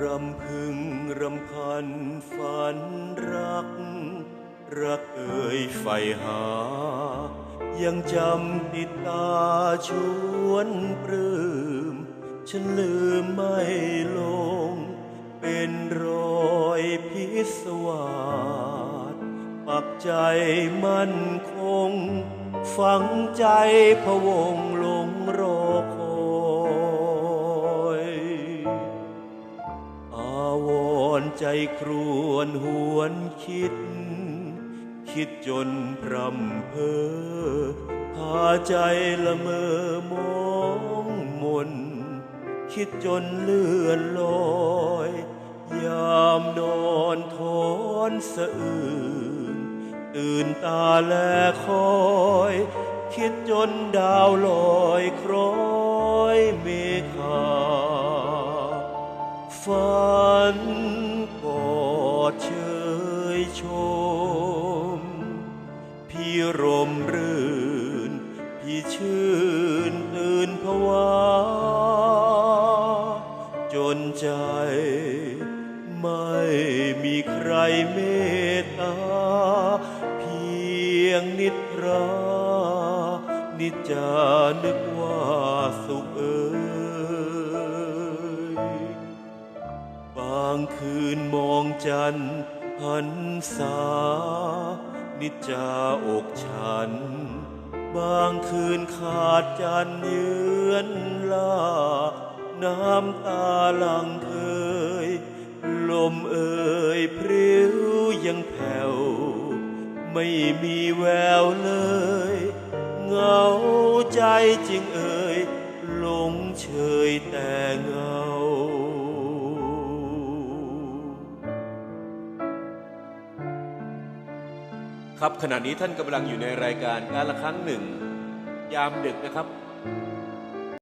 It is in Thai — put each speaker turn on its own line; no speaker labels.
รำพึงรำพันฝันรัก รักเอ่ยไฟหา ยังจำติดตาชวนปลื้มฉันลืมไม่ลง เป็นรอยพิศวาสปักใจมั่นคง ฝังใจพวงหล ใจครวนหวนคิด คิดจนพรำเพอพาใจละเมอมองมน คิดจนเลื่อนลอย ยามนอนทอนสะอื่นตื่นตาแลคอย คิดจนดาวลอย อดเชยชม พี่รมรื่น พี่ชื่นตื่นผวา จนใจ ไม่มีใครเมตตา เพียงนิทรา นิจานึกว่าางคืนมองจันทร์หันษานิจจาอกฉัน บางคืนขาดจันทร์เยือนลา น้ำตาลังเคย ลมเอ่ยพริ้วยังแผ่ว ไม่มีแววเลย เงาใจจริงเอ่ยหลงเฉยแต่เงา ครับขณะนี้ท่านกำลังอยู่ในรายการการละครั้งหนึ่ง ยามดึกนะครับ